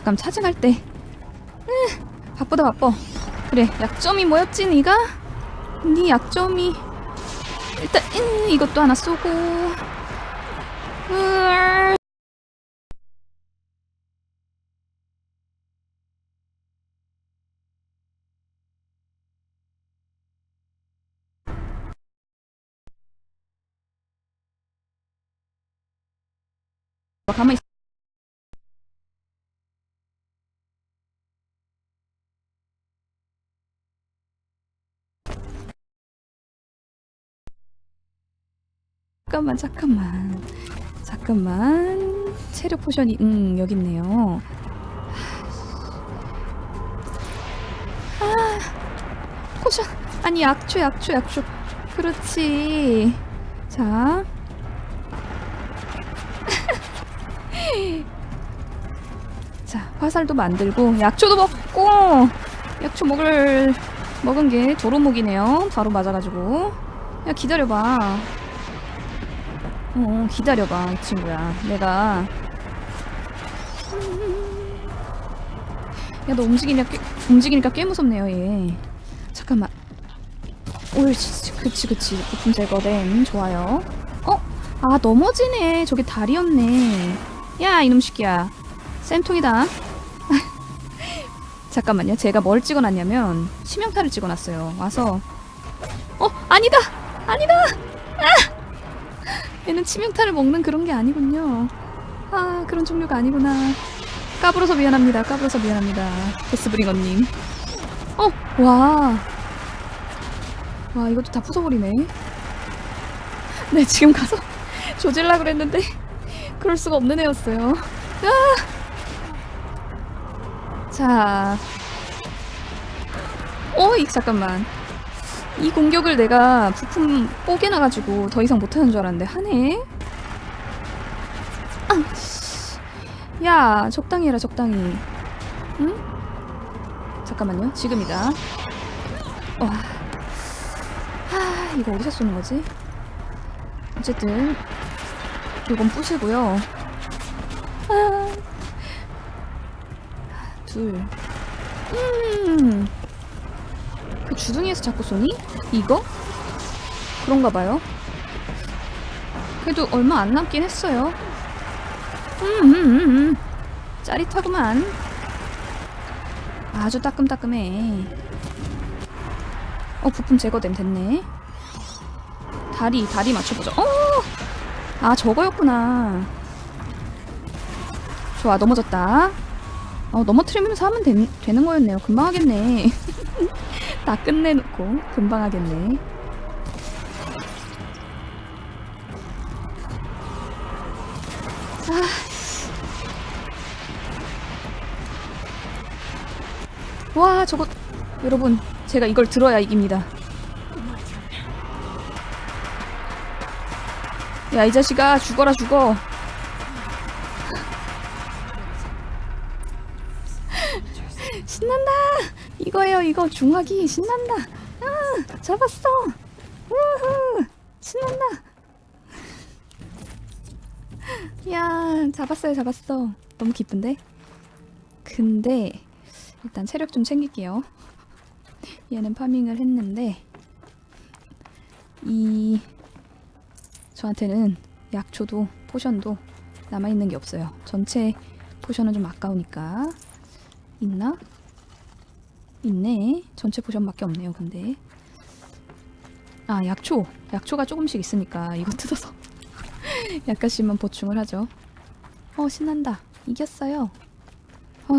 잠깐 차징할 때. 으, 바쁘다 바빠. 그래 약점이 뭐였지 니가? 네 약점이. 일단 음, 이것도 하나 쏘고. 으아. 가만히 잠깐만 잠깐만. 잠깐만. 체력 포션이 음 여기 있네요. 아 포션. 아니 약초 약초 약초. 그렇지. 자. 자, 화살도 만들고 약초도 먹고. 약초 먹을 먹은 게 도루묵이네요. 바로 맞아가지고. 야 기다려봐. 어 기다려봐 이 친구야. 내가 야 너 움직이니까 꽤, 움직이니까 꽤 무섭네요 얘. 잠깐만. 옳지 그치 그치 부품 제거됨 좋아요. 어? 아 넘어지네 저게 다리였네. 야 이놈 새끼야. 쌤통이다. 잠깐만요. 제가 뭘 찍어놨냐면 치명타를 찍어놨어요. 와서 어 아니다 아니다. 아! 얘는 치명타를 먹는 그런 게 아니군요. 아 그런 종류가 아니구나. 까불어서 미안합니다. 까불어서 미안합니다. 데스브링어님. 어 와. 와 이것도 다 부숴버리네. 네 지금 가서 조질라 그랬는데 그럴 수가 없는 애였어요. 아! 자. 어이, 잠깐만. 이 공격을 내가 부품 뽀개나가지고 더 이상 못하는 줄 알았는데, 하네? 아, 씨. 야, 적당히 해라, 적당히. 응? 잠깐만요. 지금이다. 와. 하, 이거 어디서 쏘는 거지? 어쨌든, 이건 부시고요. 아. 둘. 음. 그 주둥이에서 자꾸 쏘니? 이거? 그런가 봐요. 그래도 얼마 안 남긴 했어요. 음, 음, 음, 음. 짜릿하구만. 아주 따끔따끔해. 어, 부품 제거됨 됐네. 다리, 다리 맞춰보자. 어! 아, 저거였구나. 좋아, 넘어졌다. 어, 넘어뜨리면서 하면 된, 되는 거였네요. 금방 하겠네. 다 끝내놓고 금방 하겠네. 아. 와, 저거 여러분, 제가 이걸 들어야 이깁니다. 야, 이 자식아, 죽어라 죽어. 이거 중화기 신난다. 아, 잡았어. 우후, 신난다. 야, 잡았어요, 잡았어. 너무 기쁜데? 근데 일단 체력 좀 챙길게요. 얘는 파밍을 했는데 이 저한테는 약초도 포션도 남아있는 게 없어요. 전체 포션은 좀 아까우니까 있나? 있네. 전체 포션밖에 없네요. 근데 아 약초, 약초가 조금씩 있으니까 이거 뜯어서 약간씩만 보충을 하죠. 어 신난다. 이겼어요. 어,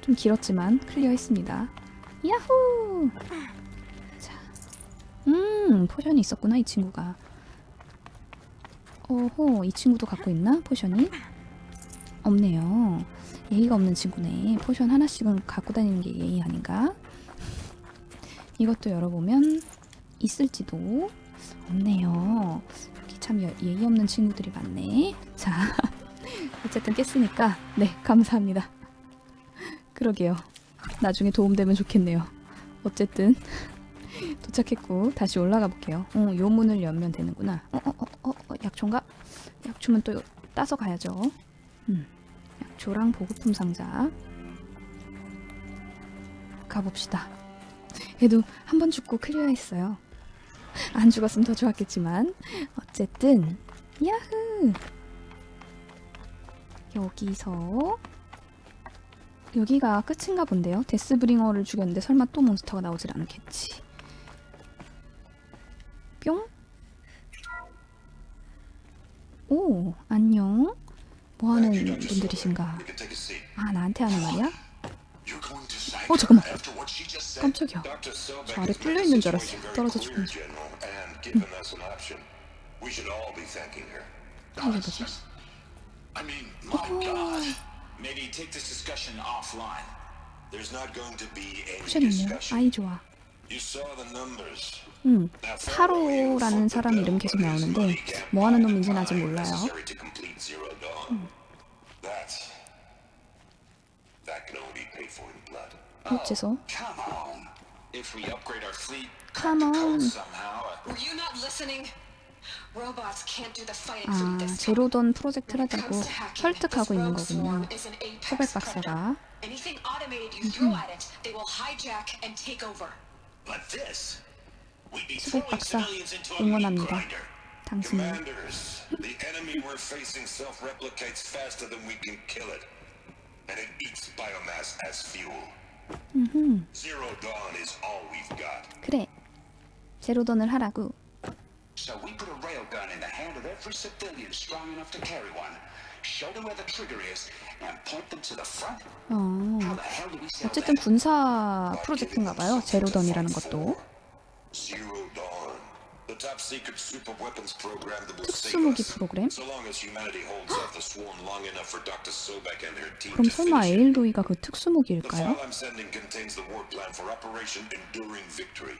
좀 길었지만 클리어했습니다. 야호! 자, 음 포션이 있었구나 이 친구가. 오호 이 친구도 갖고 있나 포션이? 없네요. 예의가 없는 친구네. 포션 하나씩은 갖고 다니는 게 예의 아닌가? 이것도 열어보면 있을지도 없네요. 여기 참 예- 예의 없는 친구들이 많네. 자, 어쨌든 깼으니까 네 감사합니다. 그러게요. 나중에 도움되면 좋겠네요. 어쨌든 도착했고 다시 올라가 볼게요. 어, 요 문을 열면 되는구나. 어, 어, 어, 어, 어, 약초인가? 약초면 또 따서 가야죠. 음, 조랑 보급품 상자 가봅시다. 얘도 한 번 죽고 클리어했어요. 안 죽었으면 더 좋았겠지만 어쨌든 야흐 여기서 여기가 끝인가 본데요. 데스브링어를 죽였는데 설마 또 몬스터가 나오질 않겠지. 뿅. 오 안녕. 뭐하는 분들이신가? 아 나한테 하는 말이야? 어 잠깐만. 깜짝이야. 저 아래 has 뚫려 made 있는 the 줄 알았어. 떨어져 죽는 줄. Thanking her. 뭐지? Any 쿠션 있네요. 아이 좋아. You saw the numbers. 음. 타로라는 사람 이름 계속 나오는데 뭐 하는 놈인지는 아직 몰라요. necessary to complete Zero Dawn. That that can only be paid for in blood. 어째서? Come on. If we upgrade our fleet, Come crack the on. code somehow. uh, Were you not listening? Robots can't do the fighting for 아. 제로던 hacking, 설득하고 this 있는 거군요. predator. 박사가 Anything automated you throw at it, they will hijack and take over. But this, throwing 박사 응원합니다. 당신을 the enemy we're facing self-replicates faster than we can kill it. And it eats biomass as fuel. Zero Dawn is all we've got. 그래 제로던을 하라고. So we put a railgun in the hand of every civilian strong enough to carry one, show them where the trigger is, and point them to the front? 어 How the hell do we sell 어쨌든 that? 군사 프로젝트인가 봐요. 제로던이라는 것도. Zero Dawn. The top secret super weapons program that will save 특수무기 us. 프로그램? So long as humanity holds off the swarm long enough for Dr. Sobek and her team 그럼 to 설마 finish it. 에일로이가 그 The 특수무기일까요? file I'm sending contains the war plan for Operation Enduring Victory.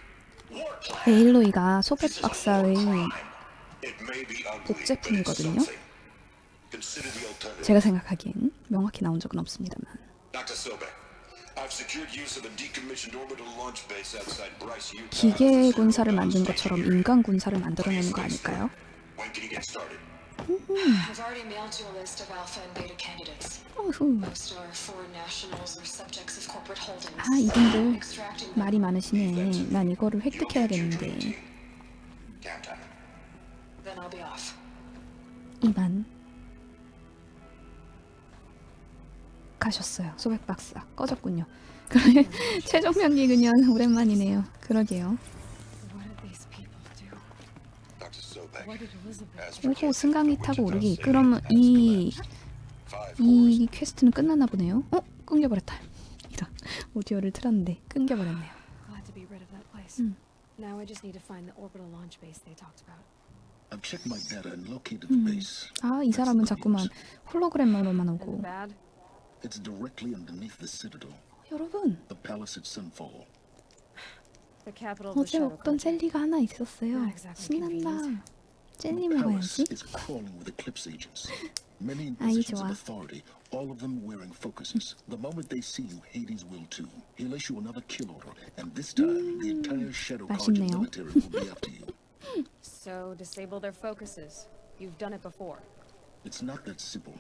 War plan. 에일로이가 소백 박사의 It may be ugly, 복제품이거든요. but it's something. Consider the alternative. 제가 생각하기엔 명확히 나온 적은 없습니다만. Dr. Sobek, 기계 군사를 만든 것처럼 인간 군사를 만들어내는 거 아닐까요? When can you get started? I've already mailed you a list of alpha and beta candidates. 어후. Most are foreign nationals or subjects of corporate holdings. 아 이분들 말이 많으시네. 난 이거를 획득해야겠는데. then I'll be off. 이만 가셨어요. 소백 박사 꺼졌군요. 그래 최종 명기근연 오랜만이네요. 그러게요. 오호 승강기 타고 오르기. 그러면 이 이 퀘스트는 끝났나 보네요. 어? 끊겨버렸다. 이런 오디오를 틀었는데 끊겨버렸네요. Glad to be rid of that place. Now I just need to find the orbital launch base they talked about. I've checked my data and located the base. 아 이 사람은 자꾸만 홀로그램으로만 오고? It's directly underneath the citadel, 여러분 the palace at Sunfall. The capital of the 어제 Shadow 먹던 Country. 젤리가 하나 있었어요. Not exactly 신난다. convenient. 젤리 The palace 먹어야지. is crawling with eclipse agents. Many in 아이, positions 좋아. of authority, all of them wearing focuses. The moment they see you, Hades will too. He'll issue another kill order, and this time the entire Shadow Guardian 맛있네요. military will be after you. So disable their focuses. You've done it before. It's not that simple.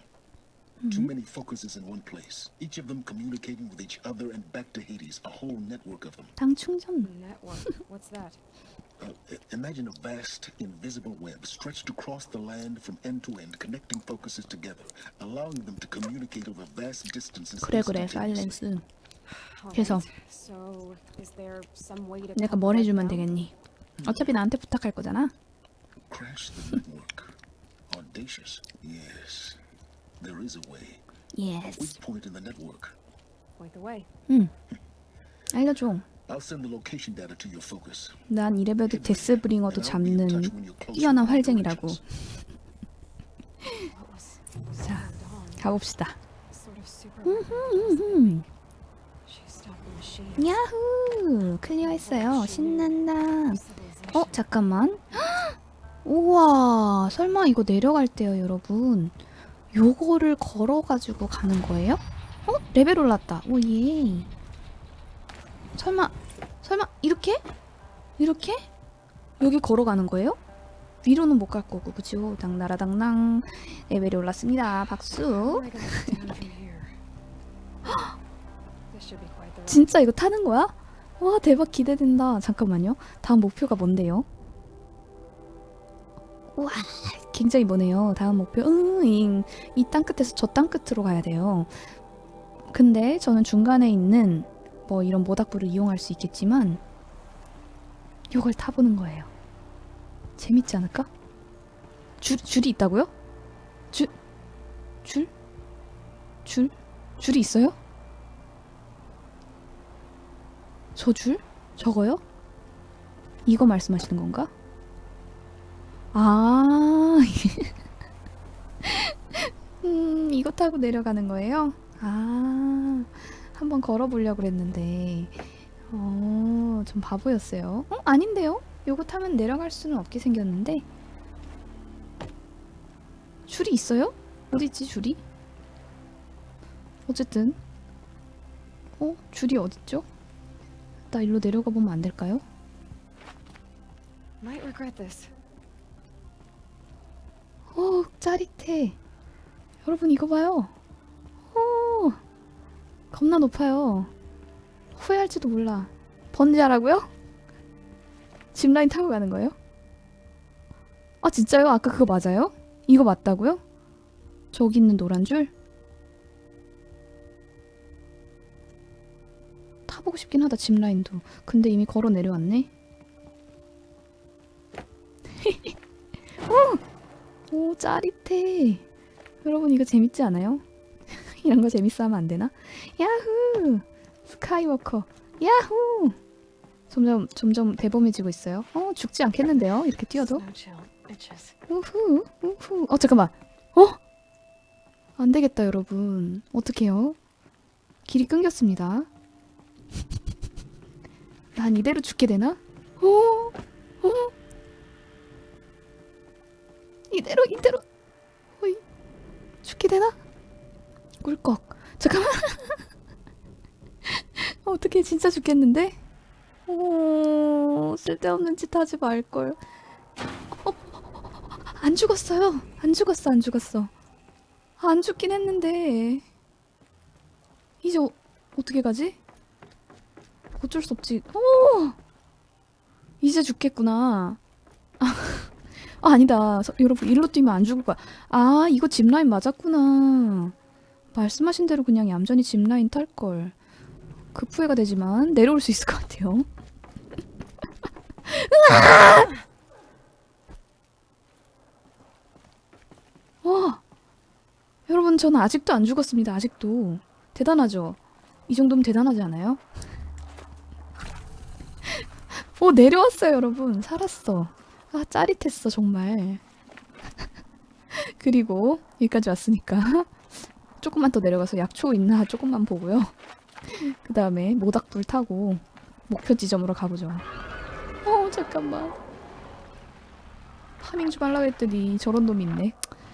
Too many focuses in one place, each of them communicating with each other and back to Hades, a whole network of them. 당 충전. Network. What's that? Uh, i- imagine a vast, invisible web stretched across the land from end to end, connecting focuses together, allowing them to communicate over vast distances. 그래 그래 instantaneously. 사일렌스. All 그래서 right. So is there some way to 내가 cut 뭘 the 해주면 web down? 되겠니? 어차피 나한테 부탁할 거잖아. Crash the network. Audacious, yes. There is a way. A 예스. weak point in the network. Point the way. 알려줘. I'll send the location data to your focus. 난 이레벨드 데스브링어도 잡는 뛰어난 활쟁이라고. 자? 가봅시다. 음. 야후! 클리어했어요. 신난다. 어, 잠깐만. 헉! 우와, 설마 이거 내려갈 때요, 여러분. 요거를 걸어가지고 가는 거예요? 어? 레벨 올랐다. 오, 예. 설마, 설마, 이렇게? 이렇게? 여기 걸어가는 거예요? 위로는 못 갈 거고, 그죠? 당나라당랑. 레벨이 올랐습니다. 박수. 진짜 이거 타는 거야? 와 대박 기대된다. 잠깐만요. 다음 목표가 뭔데요? 와 굉장히 머네요. 다음 목표 으잉 이 땅 끝에서 저 땅 끝으로 가야 돼요. 근데 저는 중간에 있는 뭐 이런 모닥불을 이용할 수 있겠지만 이걸 타보는 거예요. 재밌지 않을까? 줄 줄이 있다고요? 줄 줄? 줄? 줄이 있어요? 저 줄? 저거요? 이거 말씀하시는 건가? 아, 음, 이거 타고 내려가는 거예요? 아, 한번 걸어 보려고 그랬는데, 어, 좀 바보였어요. 어, 아닌데요? 요거 타면 내려갈 수는 없게 생겼는데, 줄이 있어요? 어딨지, 줄이? 어쨌든, 어, 줄이 어딨죠? 나 일로 내려가 보면 안 될까요? Might regret this. 어, 짜릿해. 여러분 이거 봐요. 오, 겁나 높아요. 후회할지도 몰라. 번지하라고요? 짚라인 타고 가는 거예요? 아 진짜요? 아까 그거 맞아요? 이거 맞다고요? 저기 있는 노란 줄? 타보고 싶긴 하다 짚라인도. 근데 이미 걸어 내려왔네. 짜릿해 여러분 이거 재밌지 않아요? 이런 거 재밌어 하면 안 되나? 야후 스카이워커 야후 점점 점점 대범해지고 있어요 어 죽지 않겠는데요 이렇게 뛰어도. 우후 우후 어 잠깐만 어? 안 되겠다 여러분 어떡해요 길이 끊겼습니다 난 이대로 죽게 되나? 어? 어? 이대로 이대로. 어이 죽게 되나? 꿀꺽 잠깐만. 어떻게 진짜 죽겠는데? 오 쓸데없는 짓 하지 말걸. 어, 안 죽었어요. 안 죽었어 안 죽었어. 아, 안 죽긴 했는데. 이제 어, 어떻게 가지? 어쩔 수 없지. 오 이제 죽겠구나 아, 아니다. 서- 여러분 일로 뛰면 안 죽을 거야. 아 이거 짚라인 맞았구나. 말씀하신 대로 그냥 얌전히 짚라인 탈걸. 급 후회가 되지만 내려올 수 있을 것 같아요. 와 여러분 저는 아직도 안 죽었습니다 아직도. 대단하죠? 이 정도면 대단하지 않아요? 오 내려왔어요 여러분. 살았어 아 짜릿했어 정말. 그리고 여기까지 왔으니까 조금만 더 내려가서 약초 있나 조금만 보고요. 그 다음에 모닥불 타고 목표 지점으로 가보죠. 어 잠깐만. 파밍 좀 하려고 했더니 저런 놈이 있네.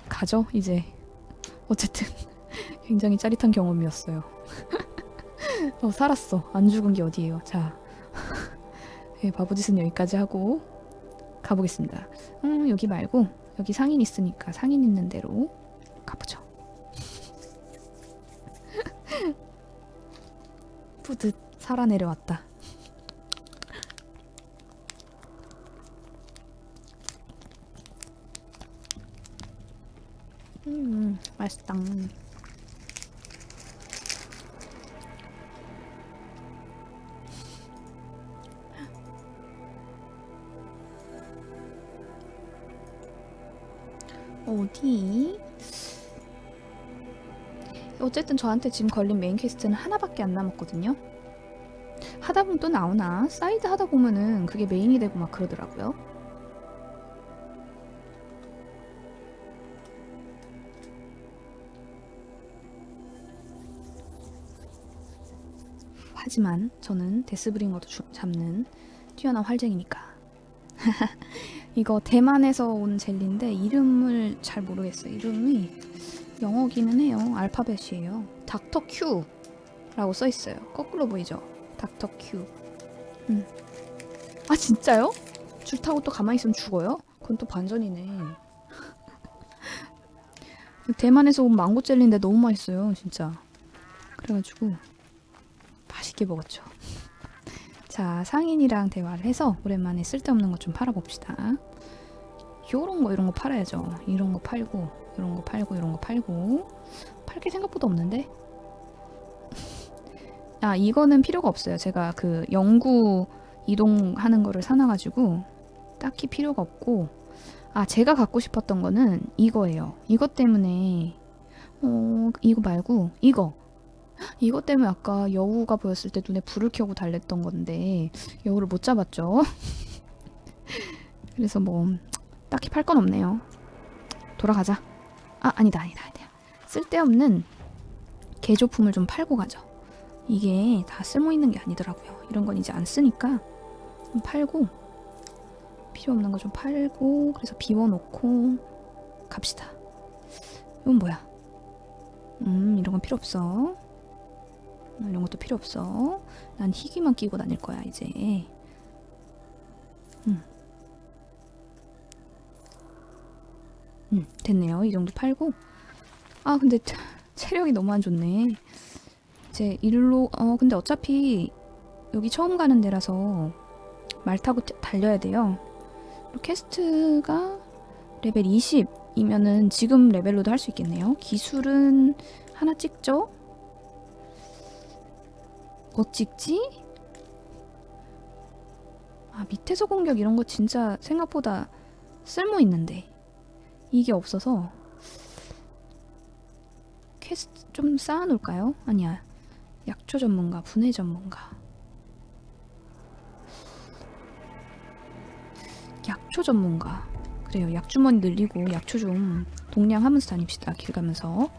가죠 이제. 어쨌든 굉장히 짜릿한 경험이었어요. 어 살았어. 안 죽은 게 어디예요? 자. 예, 바보짓은 여기까지 하고 가보겠습니다. 음, 여기 말고 여기 상인 있으니까 상인 있는 대로 가보죠. 뿌듯 살아 내려왔다. 음, 맛있다. 어디? 어쨌든 저한테 지금 걸린 메인 퀘스트는 하나밖에 안 남았거든요. 하다 보면 또 나오나? 사이드 하다 보면은 그게 메인이 되고 막 그러더라고요. 하지만 저는 데스브링어도 주- 잡는 뛰어난 활쟁이니까. 이거 대만에서 온 젤리인데 이름을 잘 모르겠어요. 이름이 영어기는 해요. 알파벳이에요. 닥터 큐라고 써 있어요. 거꾸로 보이죠? 닥터 큐. 음. 아 진짜요? 줄 타고 또 가만히 있으면 죽어요? 그건 또 반전이네. 대만에서 온 망고 젤리인데 너무 맛있어요, 진짜. 그래가지고 맛있게 먹었죠. 자, 상인이랑 대화를 해서 오랜만에 쓸데없는 것 좀 팔아봅시다. 요런 거 이런 거 팔아야죠. 이런 거 팔고 이런 거 팔고 이런 거 팔고 팔 게 생각보다 없는데. 아 이거는 필요가 없어요. 제가 그 영구 이동하는 거를 사놔가지고 딱히 필요가 없고 아 제가 갖고 싶었던 거는 이거예요. 이것 때문에 어 이거 말고 이거 이것 때문에 아까 여우가 보였을 때 눈에 불을 켜고 달랬던 건데 여우를 못 잡았죠. 그래서 뭐 딱히 팔 건 없네요. 돌아가자. 아 아니다 아니다 아니다. 쓸데없는 개조품을 좀 팔고 가죠. 이게 다 쓸모 있는 게 아니더라고요. 이런 건 이제 안 쓰니까 좀 팔고 필요 없는 거 좀 팔고 그래서 비워놓고 갑시다. 이건 뭐야? 음 이런 건 필요 없어. 음, 이런 것도 필요 없어. 난 희귀만 끼고 다닐 거야 이제. 음. 음 됐네요. 이 정도 팔고. 아 근데 차- 체력이 너무 안 좋네. 이제 일로 어 근데 어차피 여기 처음 가는 데라서 말 타고 타- 달려야 돼요. 캐스트가 레벨 20이면은 지금 레벨로도 할 수 있겠네요. 기술은 하나 찍죠? 뭐 찍지? 아 밑에서 공격 이런 거 진짜 생각보다 쓸모 있는데. 이게 없어서. 퀘스트 좀 쌓아놓을까요? 아니야. 약초 전문가, 분해 전문가. 약초 전문가. 그래요. 약주머니 늘리고 약초 좀 동량하면서 다닙시다. 길 가면서.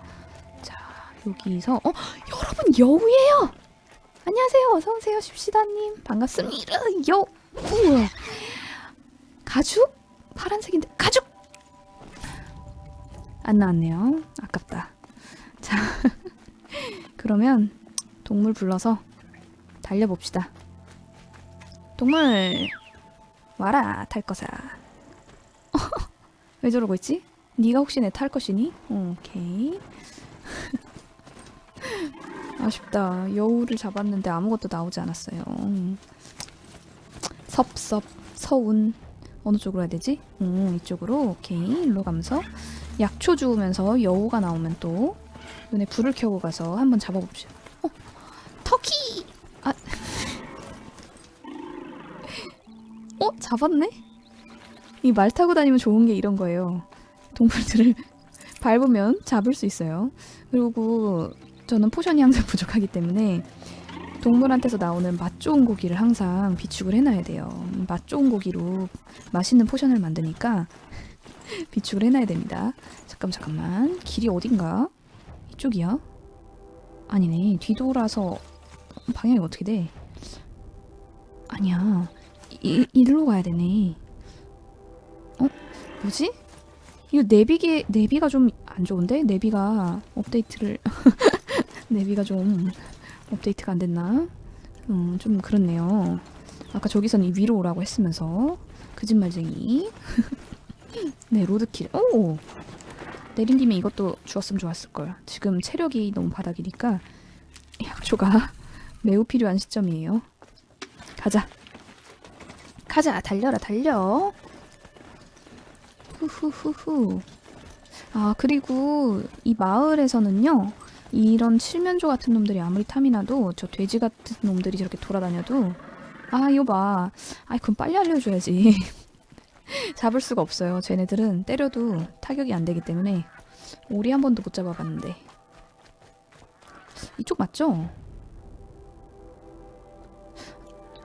자 여기서. 어? 여러분 여우예요 안녕하세요. 어서오세요 십시다님. 반갑습니다. 여 우와. 가죽? 파란색인데 가죽! 안 나왔네요. 아깝다. 자 그러면 동물 불러서 달려봅시다. 동물 와라 탈 거사. 왜 저러고 있지? 네가 혹시 내 탈 것이니? 어, 오케이 아쉽다 여우를 잡았는데 아무것도 나오지 않았어요 음. 섭섭 서운 어느 쪽으로 해야 되지? 음, 이쪽으로 오케이 일로 가면서 약초 주우면서 여우가 나오면 또 눈에 불을 켜고 가서 한번 잡아봅시다 어, 터키! 아, 어 잡았네? 이 말 타고 다니면 좋은 게 이런 거예요. 동물들을 밟으면 잡을 수 있어요. 그리고 저는 포션이 항상 부족하기 때문에 동물한테서 나오는 맛 좋은 고기를 항상 비축을 해놔야 돼요. 맛 좋은 고기로 맛있는 포션을 만드니까 비축을 해놔야 됩니다. 잠깐 잠깐만 길이 어딘가? 이쪽이야? 아니네 뒤돌아서 방향이 어떻게 돼? 아니야 이, 이리로 가야 되네. 어? 뭐지? 이거 내비기 내비가 좀 안 좋은데? 내비가 업데이트를 내비가 좀 업데이트가 안 됐나? 음, 좀 그렇네요. 아까 저기선 이 위로 오라고 했으면서 거짓말쟁이. 네, 로드킬. 오! 내린 김에 이것도 주었으면 좋았을 걸. 지금 체력이 너무 바닥이니까 약초가 매우 필요한 시점이에요. 가자. 가자 달려라 달려 후후후후 아 그리고 이 마을에서는요 이런 칠면조 같은 놈들이 아무리 탐이 나도 저 돼지 같은 놈들이 저렇게 돌아다녀도 아 이거 봐. 아이 그럼 빨리 알려줘야지. 잡을 수가 없어요. 쟤네들은 때려도 타격이 안 되기 때문에 오리 한 번도 못 잡아봤는데. 이쪽 맞죠?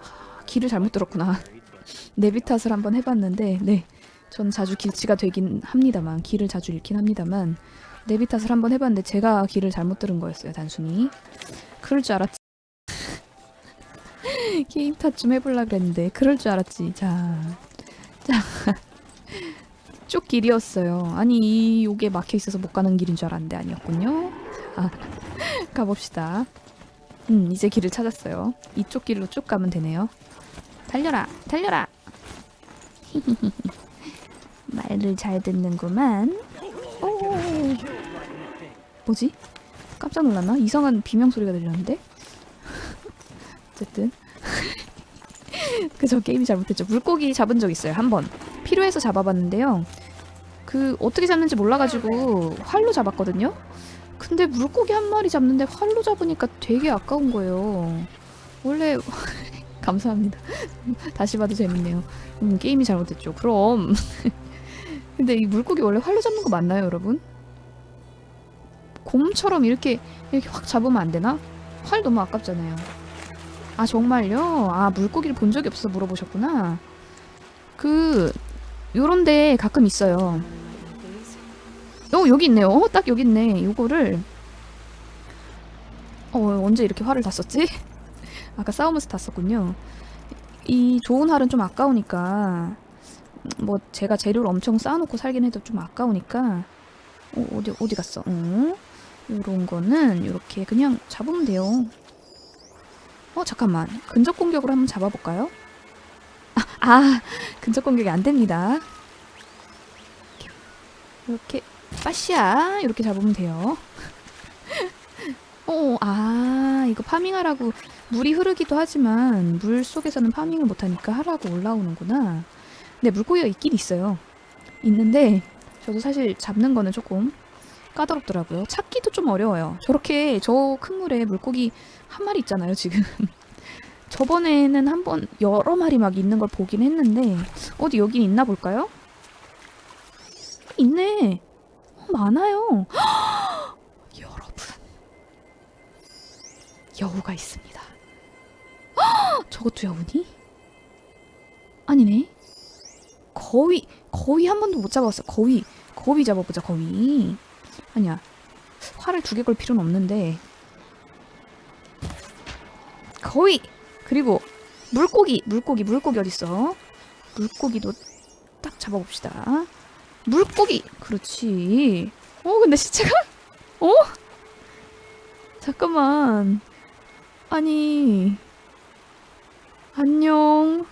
아, 길을 잘못 들었구나. 내비 탓을 한번 해봤는데 네. 전 자주 길치가 되긴 합니다만 길을 자주 잃긴 합니다만 내비 탓을 한번 해봤는데 제가 길을 잘못 들은 거였어요 단순히. 그럴 줄 알았지. 게임 탓 좀 해볼라 그랬는데 그럴 줄 알았지. 자, 자. 쪽 길이었어요. 아니 이 요게 막혀 있어서 못 가는 길인 줄 알았는데 아니었군요. 자 가봅시다. 음 이제 길을 찾았어요. 이쪽 길로 쭉 가면 되네요. 달려라 달려라! 말을 잘 듣는구만. 오. 뭐지? 깜짝 놀랐나? 이상한 비명 소리가 들렸는데? 어쨌든 그저 게임이 잘못했죠. 물고기 잡은 적 있어요. 한 번. 필요해서 잡아봤는데요. 그 어떻게 잡는지 몰라가지고 활로 잡았거든요. 근데 물고기 한 마리 잡는데 활로 잡으니까 되게 아까운 거예요. 원래 감사합니다. 다시 봐도 재밌네요. 음, 게임이 잘못됐죠. 그럼. 근데 이 물고기 원래 활로 잡는 거 맞나요, 여러분? 곰처럼 이렇게 이렇게 확 잡으면 안 되나? 활 너무 아깝잖아요. 아 정말요? 아 물고기를 본 적이 없어 물어보셨구나. 그 요런데 가끔 있어요. 어 여기 있네요. 어, 딱 여기 있네. 요거를 어 언제 이렇게 활을 다 썼지? 아까 싸우면서 다 썼군요. 이 좋은 활은 좀 아까우니까 뭐 제가 재료를 엄청 쌓아놓고 살긴 해도 좀 아까우니까 어, 어디 어디 갔어? 어? 요런 거는 이렇게 그냥 잡으면 돼요. 어 잠깐만 근접 공격으로 한번 잡아볼까요? 아, 아 근접 공격이 안 됩니다. 이렇게 빠시야 이렇게 잡으면 돼요. 어, 아 이거 파밍하라고 물이 흐르기도 하지만 물 속에서는 파밍을 못하니까 하라고 올라오는구나. 근데 물고기가 있긴 있어요. 있는데 저도 사실 잡는 거는 조금 까다롭더라고요. 찾기도 좀 어려워요. 저렇게 저 큰 물에 물고기 한 마리 있잖아요, 지금. 저번에는 한 번 여러 마리 막 있는 걸 보긴 했는데 어디 여기 있나 볼까요? 있네. 어, 많아요. 여러분. 여우가 있습니다. 저것도 여우니? 아니네. 거위, 거위 한 번도 못 잡았어. 거위, 거위 잡아보자, 거위. 아니야. 활을 두 개 걸 필요는 없는데. 거위! 그리고 물고기, 물고기, 물고기 어딨어? 물고기도 딱 잡아봅시다. 물고기! 그렇지. 어, 근데 시체가? 어? 잠깐만. 아니. 안녕.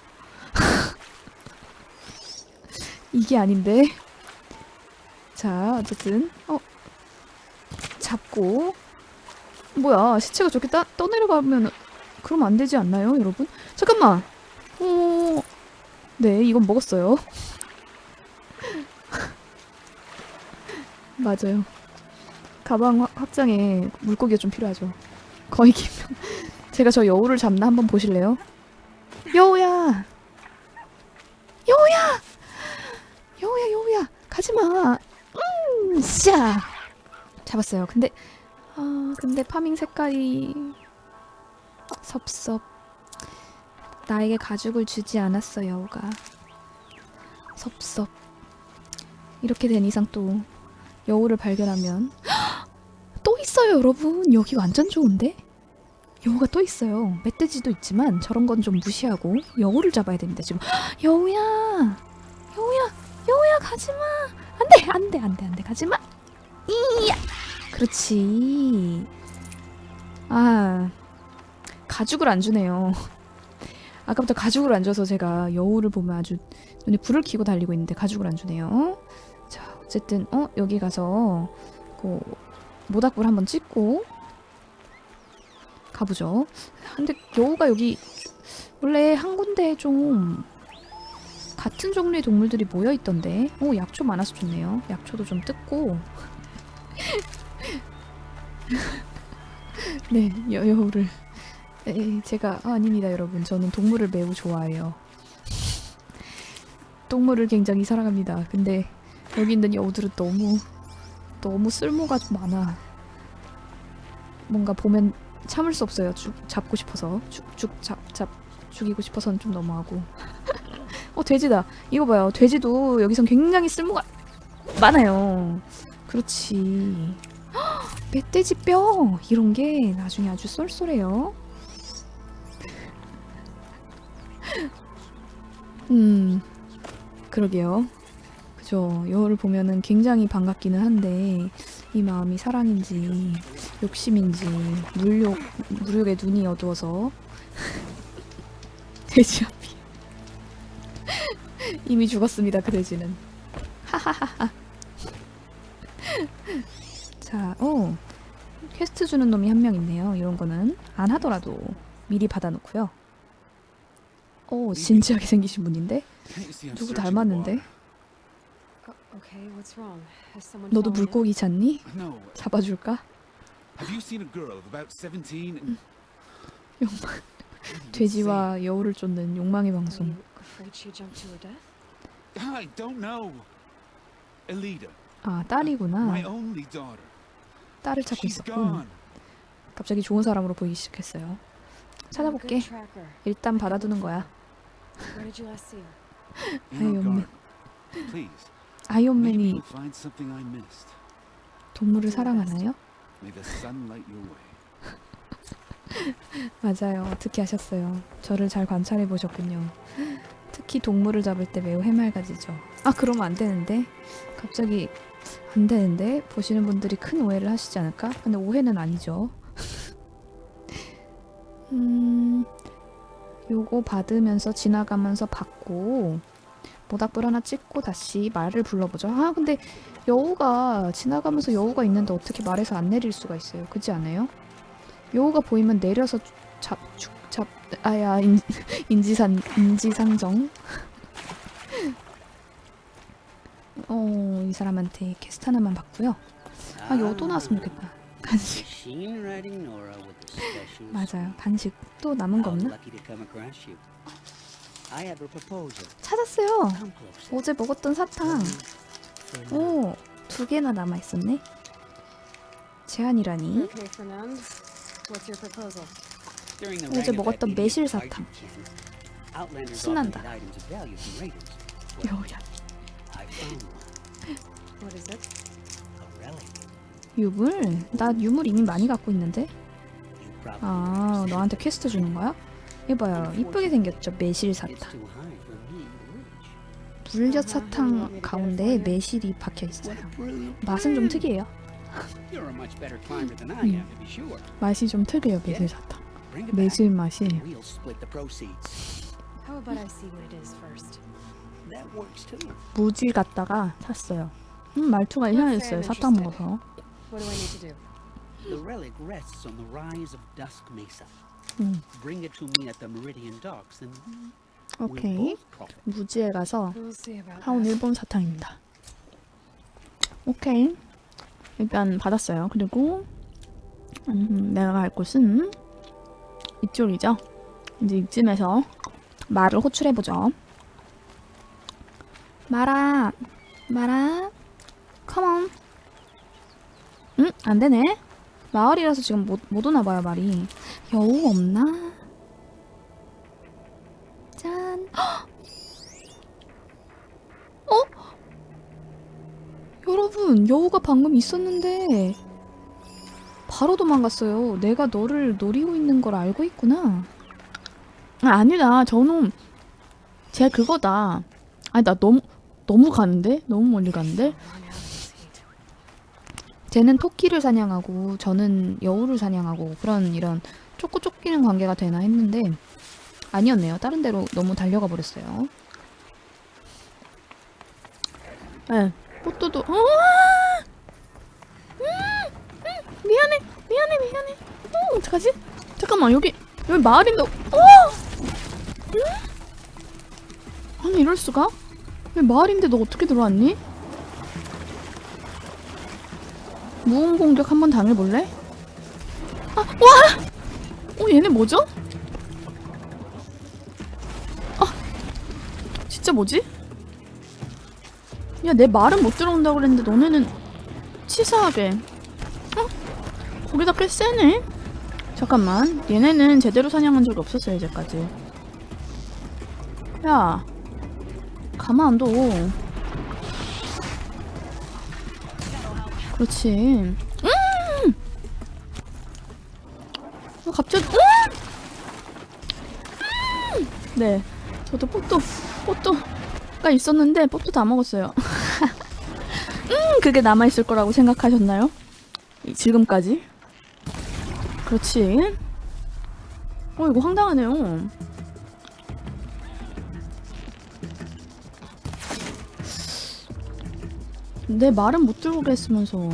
이게 아닌데. 자, 어쨌든 어 잡고 뭐야 시체가 저렇게 따, 떠내려가면 그러면 안 되지 않나요, 여러분? 잠깐만. 어, 네, 이건 먹었어요. 맞아요. 가방 확- 확장에 물고기가 좀 필요하죠. 거의 김명. 제가 저 여우를 잡나 한번 보실래요? 여우야, 여우야, 여우야, 여우야, 가지 마. 음, 샤. 잡았어요. 근데 아, 근데 파밍 색깔이 섭섭. 나에게 가죽을 주지 않았어, 여우가. 섭섭. 이렇게 된 이상 또 여우를 발견하면 또 있어요, 여러분. 여기 완전 좋은데? 여우가 또 있어요. 멧돼지도 있지만 저런 건 좀 무시하고 여우를 잡아야 됩니다. 지금 여우야, 여우야, 여우야 가지 마. 안돼, 안돼, 안돼, 안돼, 가지 마. 이야. 그렇지. 아, 가죽을 안 주네요. 아까부터 가죽을 안 줘서 제가 여우를 보면 아주 눈에 불을 켜고 달리고 있는데 가죽을 안 주네요. 자, 어쨌든 어 여기 가서 그 모닥불 한번 찍고 가보죠. 근데 여우가 여기 원래 한 군데에 좀 같은 종류의 동물들이 모여 있던데. 오 약초 많아서 좋네요. 약초도 좀 뜯고. 네, 여, 여우를. 에이, 제가 아, 아닙니다, 여러분. 저는 동물을 매우 좋아해요. 동물을 굉장히 사랑합니다. 근데 여기 있는 여우들은 너무 너무 쓸모가 좀 많아. 뭔가 보면 참을 수 없어요. 죽 잡고 싶어서 죽죽 잡 잡 죽이고 싶어서는 좀 너무하고. 어 돼지다. 이거 봐요. 돼지도 여기선 굉장히 쓸모가 많아요. 그렇지. 헉, 멧돼지 뼈 이런 게 나중에 아주 쏠쏠해요. 음, 그러게요. 그죠. 여우를 보면은 굉장히 반갑기는 한데 이 마음이 사랑인지 욕심인지 물욕 물욕에 눈이 어두워서 돼지 앞이 이미 죽었습니다. 그 돼지는. 하하하하. 자, 어 퀘스트 주는 놈이 한 명 있네요. 이런 거는 안 하더라도 미리 받아놓고요. 오 진지하게 생기신 분인데 누구 닮았는데? Oh, 너도? 물고기? No. 잡아줄까? Have you seen a girl of about 17? and- 욕망. 돼지와 여우를 쫓는 욕망의 방송. 아 딸이구나. 딸을 찾고 gone. 갑자기 좋은 사람으로 보이기 시작했어요. 찾아볼게. 일단 받아두는 거야. Maybe 아이언맨이. 동물을 사랑하나요? 맞아요. 어떻게 하셨어요? 저를 잘 관찰해 보셨군요. 특히 동물을 잡을 때 매우 해맑아지죠. 아, 그러면 안 되는데. 갑자기 안 되는데 보시는 분들이 큰 오해를 하시지 않을까? 근데 오해는 아니죠. 음, 요거 받으면서 지나가면서 받고 모닥불 하나 찍고 다시 말을 불러보죠. 아, 근데 여우가 지나가면서 여우가 있는데 어떻게 말에서 안 내릴 수가 있어요? 그렇지 않아요? 여우가 보이면 내려서 잡, 죽, 잡, 아야, 인, 인지산, 인지상정. 어, 이 사람한테 캐스트 하나만 받고요. 아, 여우도 나왔으면 좋겠다. 간식. 맞아요. 간식. 또 남은 거 없나? 찾았어요. 어제 먹었던 사탕. 오, 두 개나 남아 있었네. proposal? During the 어제 먹었던 매실 사탕. 신난다. 여우야. What is it? A relic. 유물? 나 유물 이미 많이 갖고 있는데? You probably 아, understand. 너한테 퀘스트 주는 거야? 이봐요. 이쁘게 생겼죠? 매실 It's 사탕. too high for me to reach. 불젓 사탕 가운데 매실이 박혀 있어요. What a brilliant 맛은 좀 plan. 특이해요. You're a much better climber than I 음. am, to be sure. 맛이 좀 특이해요. 매실 사탕. Bring it back. 매실 맛이. We'll split the proceeds. How about I see what it is first? That works too. 무지 갖다가 샀어요. 음, 말투가 이상했어요. 사탕 먹어서. What do I need to do? The relic rests on the rise of Dusk Mesa. 음, Bring it to me at the Meridian Docks, and 오케이. profit. 무지에 가서 We'll see about 사온 that. 일본 사탕입니다. 오케이. 일단 받았어요. 그리고 음, 내가 갈 곳은 이쪽이죠. 이제 이쯤에서 말을 호출해보죠. 말아, 말아, 컴온. 응? 안 되네. 마을이라서 지금 못, 못 오나 봐요, 말이. 여우 없나? 짠. 헉! 어? 여러분, 여우가 방금 있었는데 바로 도망갔어요. 내가 너를 노리고 있는 걸 알고 있구나. 아, 아니다. 저놈 쟤 그거다. 아니 나 너무 너무 가는데? 너무 멀리 가는데? 쟤는 토끼를 사냥하고 저는 여우를 사냥하고 그런 이런 쫓고 쫓기는 관계가 되나 했는데 아니었네요. 다른 데로 너무 달려가 버렸어요. 네, 포토도 어! 음, 음, 미안해, 미안해, 미안해. 어, 어떡하지? 잠깐만 여기 여기 마을인데, 어! 음? 아니 이럴 수가? 여기 마을인데 너 어떻게 들어왔니? 무음 공격 한번 당해볼래? 아, 와! 어, 얘네 뭐죠? 아, 진짜 뭐지? 야, 내 말은 못 들어온다고 그랬는데 너네는 치사하게. 어? 거기다 꽤 세네? 잠깐만, 얘네는 제대로 사냥한 적이 없었어요, 이제까지. 야, 가만 안 둬. 그렇지. 음! 어, 갑자기, 음! 음! 네. 저도 뽀또, 뽀또가 있었는데, 뽀또 다 먹었어요. 음, 그게 남아있을 거라고 생각하셨나요? 이- 지금까지? 그렇지. 어, 이거 황당하네요. 내 말은 못 들고 했으면서